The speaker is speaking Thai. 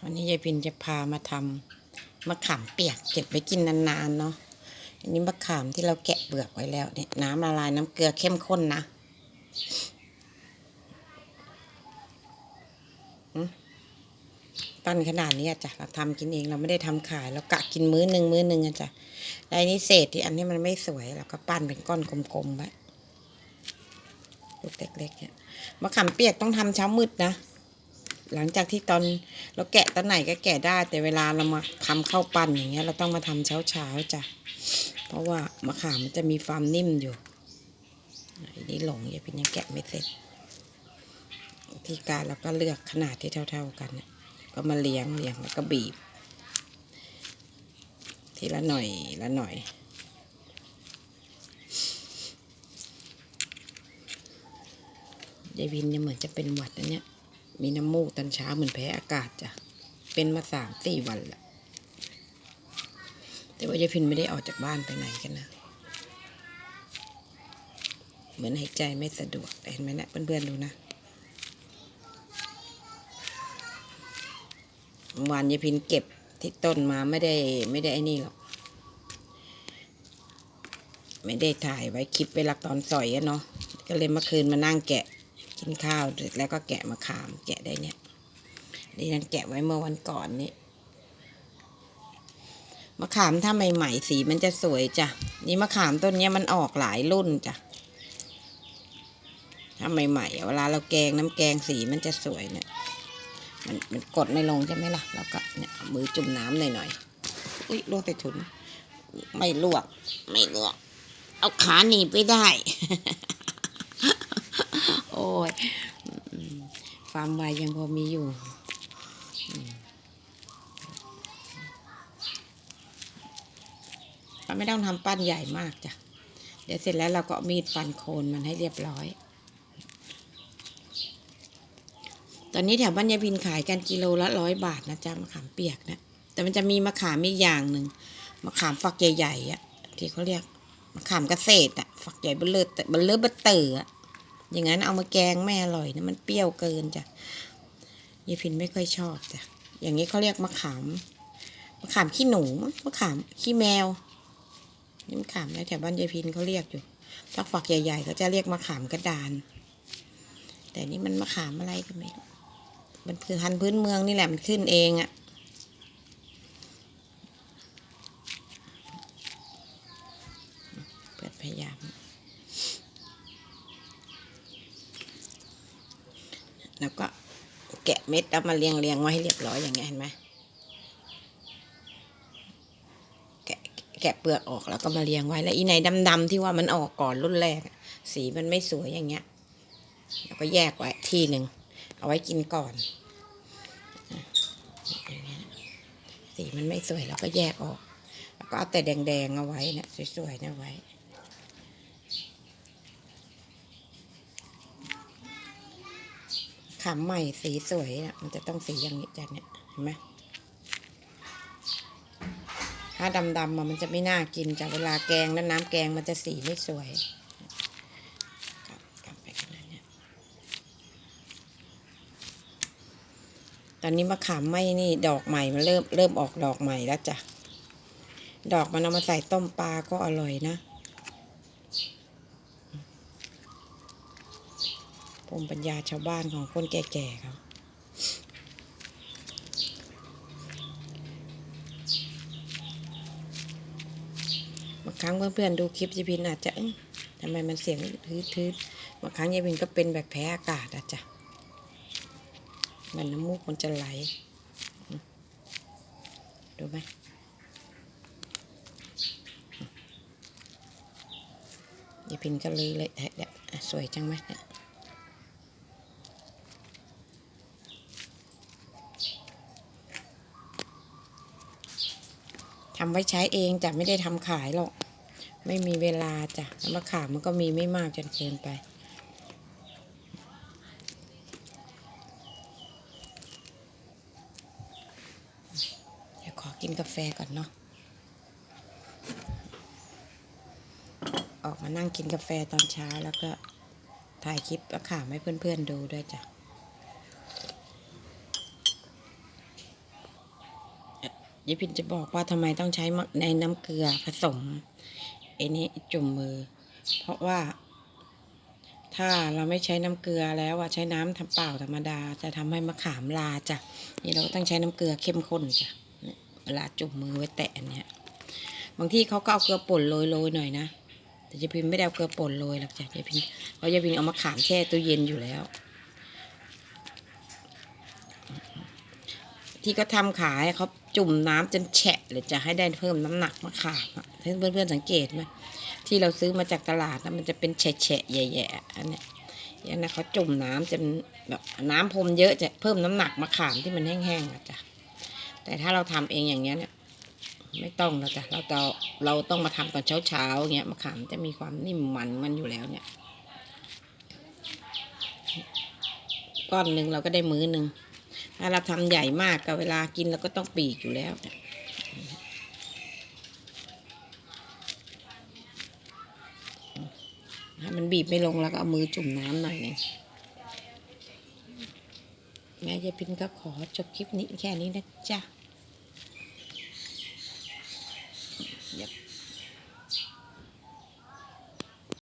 วันนี้ยายพินจะพามาทำมะขามเปียกเก็บไว้กินนานๆเนาะอันนี้มะขามที่เราแกะเปลือกไว้แล้วเนี่ยน้ำละลายน้ำเกลือเข้มข้นนะปั้นขนาดนี้อะจ้ะเราทำกินเองเราไม่ได้ทำขาย เรากะกินมื้อหนึ่งมื้อหนึ่งอะจ้ะแล้นี้เศษที่อันนี้มันไม่สวยเราก็ปั้นเป็นก้อนกลมๆไว้ลูกเล็กๆเนี่ยมะขามเปียกต้องทำเช้ามืดนะ หลังจากที่ตอนเราแกะตอนไหนก็แกะได้ แต่เวลาเรามาทำข้าวปั้นอย่างเงี้ย เราต้องมาทำเช้าเช้าจ้ะเพราะว่ามะขามมันจะมีความนิ่มอยู่อันนี้หลงอย่าเป็นยังแกะไม่เสร็จวิธีการเราก็เลือกขนาดที่เท่า ๆกันก็มาเลี้ยงเลี้ยงแล้วก็บีบ ทีละหน่อยละหน่อยยายวินเนี่ยเหมือนจะเป็นหวัดนะเนี่ย มีน้ำมูกตอนเช้าเหมือนแพ้อากาศจ้ะ เป็นมาสามสี่วันล้วแต่ว่ายายพินไม่ได้ออกจากบ้านไปไหนกันนะ เหมือนหายใจไม่สะดวกเห็นไหมนะเพื่อนๆดูนะวานยายพินเก็บที่ต้นมาไม่ได้ไม่ได้ไอ้นี่หรอก ไม่ได้ถ่ายไว้คลิปเวลาตอนสอยอะเนาะก็เลยเมื่อคืนมานั่งแกะ กินข้าวแล้วก็แกะมะขาม แกะได้เนี่ยดิฉันแกะไว้เมื่อวันก่อนนี้มะขามถ้าใหม่ๆสีมันจะสวยจ้ะนี่มะขามต้นเนี้ยมันออกหลายรุ่นจ้ะถ้าใหม่ๆเวลาเราแกงน้ำแกงสีมันจะสวยเนี่ยมันมันกดไม่ลงใช่ไหมล่ะแล้วก็เนี่ยมือจุ่มน้ำหน่อยๆอุ้ยลวกใส่ถุน ไม่ลวก ไม่ลวก เอาขาหนีไปได้ ยอืมความไวยังพอมีอยู่เราไม่ต้องทำปั้นใหญ่มากจ้ะ เดี๋ยวเสร็จแล้วเราก็มีดฟันโคนมันให้เรียบร้อย ตอนนี้แถวบ้านยายพินขายกันกิโลละร้อยบาทนะจ๊ะมะขามเปียกนะ แต่มันจะมีมะขามอีกอย่างหนึ่งมะขามฝักใหญ่ๆอะที่เขาเรียกมะขามเกษตรอะฝักใหญ่เบลเลอเบลเลอเบลเตอร์อะ อย่างนั้นเอามาแกงไม่อร่อยนะมันเปรี้ยวเกินจ้ะยายพินไม่ค่อยชอบจ้ะอย่างนี้เขาเรียกมะขามมะขามขี้หนูมั้งมะขามขี้แมวนี่มะขามนะแถวบ้านยายพินเขาเรียกอยู่ถ้าฝักใหญ่ๆเขาจะเรียกมะขามกระดาน แต่นี่มันมะขามอะไรก็ไม่รู้มันคือพันพื้นเมืองนี่แหละมันขึ้นเองอะเปิดพยายาม แล้วก็แกะเม็ดเอามาเรียงเรียงไว้ให้เรียบร้อยอย่างเงี้ยเห็นไหมแกะแกะเปลือกออกแล้วก็มาเรียงไว้แล้วอีในดำๆที่ว่ามันออกก่อนรุ่นแรก สีมันไม่สวยอย่างเงี้ยแล้วก็แยกไว้ทีหนึ่งเอาไว้กินก่อนสีมันไม่สวยเราก็แยกออก แล้วก็เอาแต่แดงๆเอาไว้นะสวยๆนะไว้ ขำใหม่สีสวยอะมันจะต้องสีอย่างนี้จ้ะเนี่ยเห็นไหมถ้าดำๆอะมันจะไม่น่ากินจ้ะเวลาแกงแล้วน้ำแกงมันจะสีไม่สวยกลับกลับไปขนาดเนี้ยตอนนี้มะขามไหม้นี่ดอกใหม่มันเริ่มเริ่มออกดอกใหม่แล้วจ้ะ ดอกมันเอามาใส่ต้มปลาก็อร่อยนะ ภูมิปัญญาชาวบ้านของคนแก่ๆเขาบางครั้งเพื่อนๆดูคลิปยายพินอาจจะทำไมมันเสียงทืดๆบางครั้งยายพินก็เป็นแบบแพ้อากาศอะจ้ะมันน้ำมูกมันจะไหล ดูไหมยายพินก็เลยเลยแทะเนี่ยอะสวยจังไหมเนี่ย ทำไว้ใช้เองจ้ะไม่ได้ทำขายหรอก ไม่มีเวลาจ้ะแล้วมะขามมันก็มีไม่มากจนเกินไป เดี๋ยวขอกินกาแฟก่อนเนาะออกมานั่งกินกาแฟตอนเช้าแล้วก็ถ่ายคลิปเอาข่าวให้เพื่อนๆดูด้วยจ้ะ ยายพินจะบอกว่าทำไมต้องใช้ในน้ำเกลือผสมไอ้นี้จุ่มมือ เพราะว่า ถ้าเราไม่ใช้น้ำเกลือแล้วอะใช้น้ำทำเปล่าธรรมดา จะทำให้มะขามลาจ้ะนี่เราต้องใช้น้ำเกลือเข้มข้นจ้ะเวลาจุ่มมือไว้แตะอันเนี้ยบางที่เขาก็เอาเกลือป่นโรยๆหน่อยนะแต่ยายพินไม่ได้เอาเกลือป่นโรยหรอกจ้ะยายพินเพราะยายพินเอามะขามแช่ตู้เย็นอยู่แล้ว ที่เขาทำขายเขา จุ่มน้ำจนแฉะเลยจะให้ได้เพิ่มน้ำหนักมะขามอะเพื่อนเพื่อนๆสังเกตไหมที่เราซื้อมาจากตลาดนะมันจะเป็นแฉะๆแย่ๆอันนี้ยอย่างนั้เขาจุ่มน้ำจนแบบน้ำพรมเยอะจะเพิ่มน้ำหนักมะขามที่มันแห้งๆอะจ้ะแต่ถ้าเราทำเองอย่างเงี้ยเนี่ยไม่ต้องแล้วจ้ะเราจะเราต้องมาทำตอนเช้าๆอย่าเงี้ยมะขามจะมีความนิ่มมันมันอยู่แล้วเนี่ยก้อนหนึ่งเราก็ได้มื้อหนึ่ง ถ้าเราทำใหญ่มากกับเวลากินเราก็ต้องปีกอยู่แล้วถ้ามันบีบไม่ลงแล้วก็เอามือจุ่มน้ำหน่อยนึงแม่ยายพินก็ขอจบคลิปนี้แค่นี้นะจ๊ะ